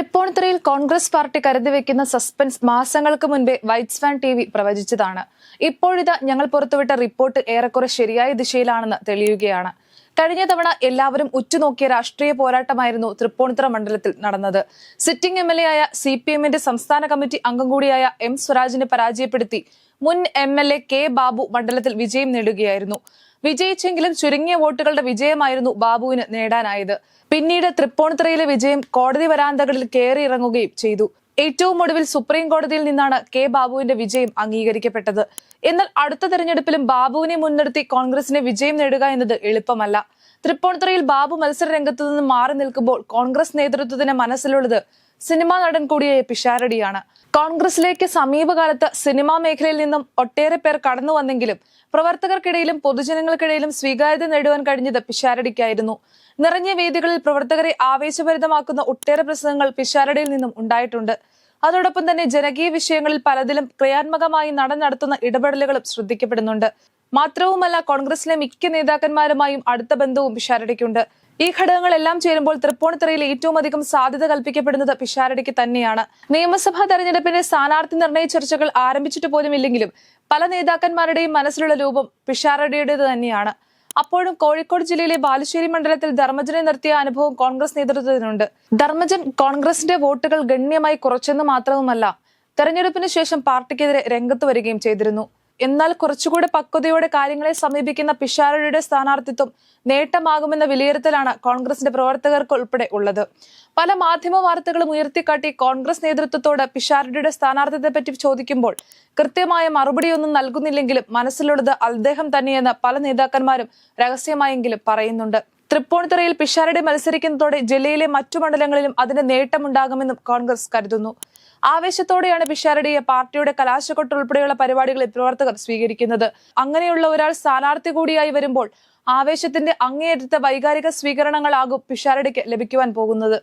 തൃപ്പൂണിത്തുറയിൽ Congress party കരുതിവെക്കുന്ന suspense മാസങ്ങൾക്ക് മുൻപേ whites fan T V പ്രവചിച്ചതാണ്. ഇപ്പോഴിതാ ഞങ്ങൾ പുറത്തുവിട്ട റിപ്പോർട്ട് ഏറെക്കുറെ ശരിയായ ദിശയിലാണെന്ന് തെളിയുകയാണ്. കഴിഞ്ഞ തവണ എല്ലാവരും ഉറ്റുനോക്കിയ രാഷ്ട്രീയ പോരാട്ടമായിരുന്നു തൃപ്പൂണിത്തുറ മണ്ഡലത്തിൽ നടന്നത്. സിറ്റിംഗ് എം എൽ എ ആയ സി പി എമ്മിന്റെ സംസ്ഥാന കമ്മിറ്റി അംഗം കൂടിയായ എം സ്വരാജിനെ പരാജയപ്പെടുത്തി മുൻ M L A K Babu മണ്ഡലത്തിൽ വിജയം നേടുകയായിരുന്നു. വിജയിച്ചെങ്കിലും ചുരുങ്ങിയ വോട്ടുകളുടെ വിജയമായിരുന്നു ബാബുവിന് നേടാനായത്. പിന്നീട് തൃപ്പൂണിത്തുറയിലെ വിജയം കോടതി വരാന്തകളിൽ കയറിയിറങ്ങുകയും ചെയ്തു. ഏറ്റവും ഒടുവിൽ സുപ്രീം കോടതിയിൽ നിന്നാണ് കെ ബാബുവിന്റെ വിജയം അംഗീകരിക്കപ്പെട്ടത്. എന്നാൽ അടുത്ത തെരഞ്ഞെടുപ്പിലും ബാബുവിനെ മുൻനിർത്തി കോൺഗ്രസിന് വിജയം നേടുക എന്നത് എളുപ്പമല്ല. തൃപ്പൂണിത്തുറയിൽ ബാബു മത്സര രംഗത്തു നിന്ന് മാറി നിൽക്കുമ്പോൾ കോൺഗ്രസ് നേതൃത്വത്തിന് മനസ്സിലുള്ളത് സിനിമാ നടൻ കൂടിയായ പിഷാരടിയാണ്. കോൺഗ്രസിലേക്ക് സമീപകാലത്ത് സിനിമാ മേഖലയിൽ നിന്നും ഒട്ടേറെ പേർ കടന്നു വന്നെങ്കിലും പ്രവർത്തകർക്കിടയിലും പൊതുജനങ്ങൾക്കിടയിലും സ്വീകാര്യത നേടുവാൻ കഴിഞ്ഞത് പിഷാരടിക്കായിരുന്നു. നിറഞ്ഞ വേദികളിൽ പ്രവർത്തകരെ ആവേശഭരിതമാക്കുന്ന ഒട്ടേറെ പ്രസംഗങ്ങൾ പിഷാരടിയിൽ നിന്നും ഉണ്ടായിട്ടുണ്ട്. അതോടൊപ്പം തന്നെ ജനകീയ വിഷയങ്ങളിൽ പലതിലും ക്രിയാത്മകമായി നടൻ നടത്തുന്ന ഇടപെടലുകളും ശ്രദ്ധിക്കപ്പെടുന്നുണ്ട്. മാത്രവുമല്ല കോൺഗ്രസിലെ മിക്ക നേതാക്കന്മാരുമായും അടുത്ത ബന്ധവും പിഷാരടിക്കുണ്ട് ഈ ഘടകങ്ങളെല്ലാം ചേരുമ്പോൾ തൃപ്പൂണിത്തറയിൽ ഏറ്റവും അധികം സാധ്യത കൽപ്പിക്കപ്പെടുന്നത് പിഷാരടിക്ക് തന്നെയാണ്. നിയമസഭാ തെരഞ്ഞെടുപ്പിന്റെ സ്ഥാനാർത്ഥി നിർണയ ചർച്ചകൾ ആരംഭിച്ചിട്ട് പോലുമില്ലെങ്കിലും പല നേതാക്കന്മാരുടെയും മനസ്സിലുള്ള രൂപം പിഷാരടിയുടേത് തന്നെയാണ്. അപ്പോഴും കോഴിക്കോട് ജില്ലയിലെ ബാലുശ്ശേരി മണ്ഡലത്തിൽ ധർമ്മജനെ നിർത്തിയ അനുഭവം കോൺഗ്രസ് നേതൃത്വത്തിനുണ്ട്. ധർമ്മജൻ കോൺഗ്രസിന്റെ വോട്ടുകൾ ഗണ്യമായി കുറച്ചെന്ന് മാത്രവുമല്ല തെരഞ്ഞെടുപ്പിന് ശേഷം പാർട്ടിക്കെതിരെ രംഗത്ത് വരികയും ചെയ്തിരുന്നു. എന്നാൽ കുറച്ചുകൂടി പക്വതയോടെ കാര്യങ്ങളെ സമീപിക്കുന്ന പിഷാരടിയുടെ സ്ഥാനാർത്ഥിത്വം നേട്ടമാകുമെന്ന വിലയിരുത്തലാണ് കോൺഗ്രസിന്റെ പ്രവർത്തകർക്ക് ഉൾപ്പെടെ ഉള്ളത്. പല മാധ്യമ വാർത്തകളും ഉയർത്തിക്കാട്ടി കോൺഗ്രസ് നേതൃത്വത്തോട് പിഷാരടിയുടെ സ്ഥാനാർത്ഥിത്വത്തെപ്പറ്റി പറ്റി ചോദിക്കുമ്പോൾ കൃത്യമായ മറുപടിയൊന്നും നൽകുന്നില്ലെങ്കിലും മനസ്സിലുള്ളത് അദ്ദേഹം തന്നെയെന്ന് പല നേതാക്കന്മാരും രഹസ്യമായെങ്കിലും പറയുന്നുണ്ട്. തൃപ്പൂണിത്തുറയിൽ പിഷാരടി മത്സരിക്കുന്നതോടെ ജില്ലയിലെ മറ്റു മണ്ഡലങ്ങളിലും അതിന് നേട്ടമുണ്ടാകുമെന്നും കോൺഗ്രസ് കരുതുന്നു. ആവേശത്തോടെയാണ് പിഷാരടിയെ പാർട്ടിയുടെ കലാശക്കൊട്ട് ഉൾപ്പെടെയുള്ള പരിപാടികളിൽ പ്രവർത്തകർ സ്വീകരിക്കുന്നത്. അങ്ങനെയുള്ള ഒരാൾ സ്ഥാനാർത്ഥി കൂടിയായി വരുമ്പോൾ ആവേശത്തിന്റെ അങ്ങേയറ്റത്തെ വൈകാരിക സ്വീകരണങ്ങളാകും പിഷാരടിക്ക് ലഭിക്കുവാൻ പോകുന്നത്.